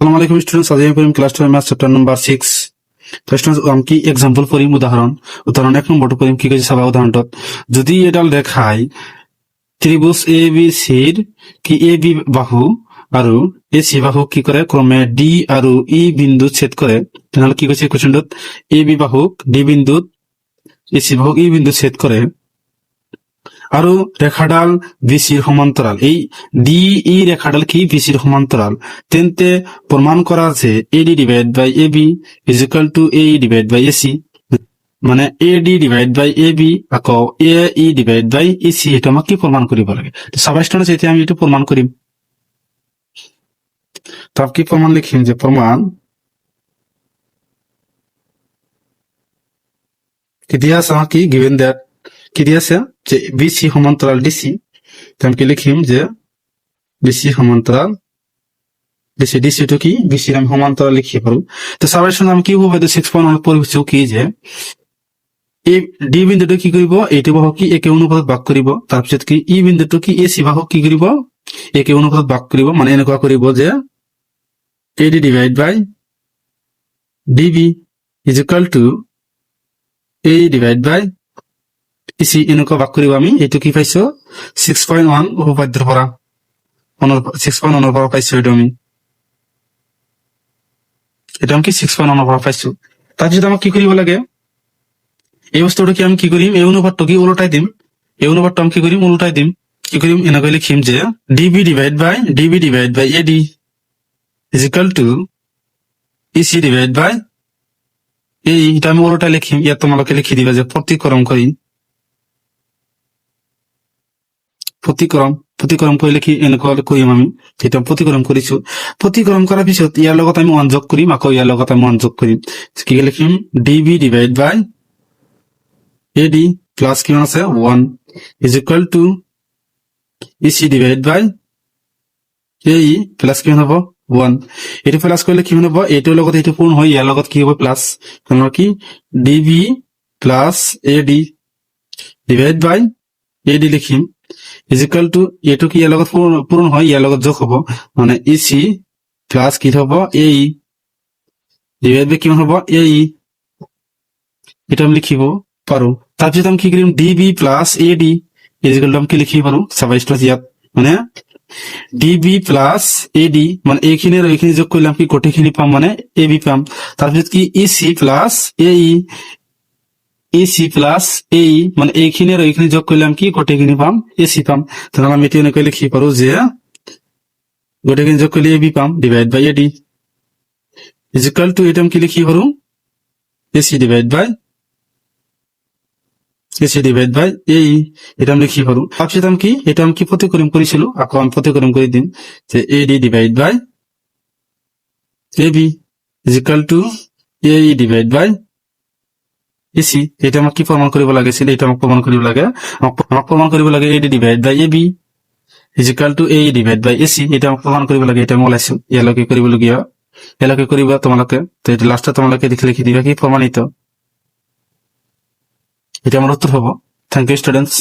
আসসালামু আলাইকুম স্টুডেন্টস আজ আমি class twelve math chapter number six তো স্টুডেন্টস আমি কি পড়িম উদাহরণ। উদাহরণ এক নম্বরটা পড়িম কি কৈছে চাবা উদাহৰণটোত যদি এডাল ৰেখাই ত্ৰিভুজ এ বি চিৰ কি এ বি বাহু আৰু এই চি বাহু কি কৰে? ক্ৰমে ডি আৰু ই বিন্দুত ছেদ কৰে। তেনেহ'লে কি কৈছে কুৱেশ্যনটোত এ বি বাহুক ডি বিন্দুত এই চি বাহুক ই বিন্দুত ছেদ কৰে। আৰু ৰেখাডাল বিচিৰ সমান্তৰাল এই ডি ই ৰেখাডাল কি? বিচিৰ সমান্তৰাল তেন্তে প্ৰমাণ কৰা যে A D divide by A B is equal to A divide by A C মানে A D divide by A B আকৌ A E divide by A চি এইটো আমাক কি প্ৰমাণ কৰিব লাগে? চাবাই ষ্টুডেণ্টছ এতিয়া আমি এইটো প্ৰমাণ কৰিম। তাক কি প্ৰমাণ লিখিম যে প্ৰমাণ? আছে আমাক কি, গিভেন দ্যাট কি দিয়া আছে যে বি সি সমান্তৰাল ডি চি আমি কি লিখিম যে বি সি সমান্তৰাল ডিসি ডিসি টো কি? বিসির আমি সমান্তরাল লিখিয়ে পারো তো সবার আমি কি হবে তো সিক্স পয়েন্ট পরিবেশ কি যে, এই ডি বিন্দুটো কি কৰিব এইটো বাহক কি? একে অনুপাতত ভাগ কৰিব তাৰপিছত কি? ই বিন্দুটো কি? এ চি বাহক কি কৰিব একে অনুপাতত ভাগ কৰিব মানে এনেকুৱা কৰিব যে A D divide by D B is equal to A divide by E এনেকুৱা ভাগ কৰিব আমি এইটো কি পাইছো? ছিক্স পইণ্ট ওৱান উপপাদ্যৰ পৰা। ছিক্স পইণ্ট ওৱানৰ পৰা পাইছো এইটো আমি। এটা আমি কি সিক্স পয়েন্ট ওয়ান পৰা পাইছো? তাৰপিছত আমাক কি কৰিব লাগে? এই বস্তুটো কি আমি কি কৰিম? এই অনুপাতটো কি ওলোটাই দিম? এই অনুপাতটো আমি কি কৰিম? ওলোটাই দিম। কি কৰিম? এনেকৈ লিখিম যে D B divide by D B divide by A D is equal to E C divide by এই, এটা আমি ওলোটাই লিখিম। ইয়াত তোমালোকে লিখি দিবা যে প্ৰতিকৰম কৰি প্ৰতিকৰম প্ৰতিকৰম কৰিলে কি এনেকুৱা কৰিম আমি? এতিয়া প্ৰতিকৰম কৰিছো। প্ৰতিকৰম কৰাৰ পিছত ইয়াৰ লগত আমি ওৱান যোগ কৰিম, আকৌ ইয়াৰ লগত আমি ওৱান যোগ কৰিম। কি লিখিম? D B divide by A D plus কিমান আছে? One is equal to E C divide by A E plus কিমান হ'ব? ওৱান এইটো প্লাছ কৰিলে কিমান হ'ব? এইটোৰ লগত এইটো পূৰ্ণ হয়, ইয়াৰ লগত কি হ'ব? প্লাছ কি? D B plus A D divide by A D লিখিম। ইজ ইকুৱেল টু এইটো কি ইয়াৰ লগত পূৰণ হয়, ইয়াৰ লগত যোগ হ'ব। মানে ই চি প্লাছ কি হ'ব? এ ই ডিভাইড বাই কিমান হ'ব? এ ই এটা আমি লিখিব পাৰো। তাৰপিছত আমি কি কৰিম? D B plus A D is equal আমি কি লিখিব পাৰো? প্লাছ ইয়াত। মানে D B plus A D মানে এইখিনি আৰু এইখিনি যোগ কৰিলে আমি গোটেইখিনি পাম? মানে এ বি পাম। তাৰপিছত কি? E C plus A E A C plus এ মানে এইখিনি আৰু এইখিনি যোগ কৰিলে আমি কি গোটেইখিনি পাম এ চি পাম। তেনেহ'লে আমি এইটো এনেকৈ লিখিব পাৰো যে গোটেইখিনি যোগ কৰিলে A B palm divide by A D is equal to এইটো আমি কি লিখিব পাৰো A C divide by A C divide by A E এটা আমি লিখিব পাৰো তাৰপিছত আমি কি এইটো আমি কি প্ৰতিকৰম কৰিছিলো আকৌ, আমি প্ৰতিকৰম কৰি দিম যে A D divide by A B is equal to A E divide by AC এটা আমাক কি প্ৰমাণ কৰিব লাগিছিল এইটো আমাক প্ৰমাণ কৰিব লাগে। আমাক প্ৰমাণ কৰিব লাগে A D divide by A B is equal to A divide by AC এটা আমাক প্ৰমাণ কৰিব লাগে। এটা মই ওলাইছো ইয়ালৈকে কৰিবলগীয়া। ইয়ালৈকে কৰিবা তোমালোকে। তো এইটো লাষ্টত তোমালোকে দেখি লিখি দিবা কি প্ৰমাণিত। এটা আমার উত্তর হ'ব। Thank you students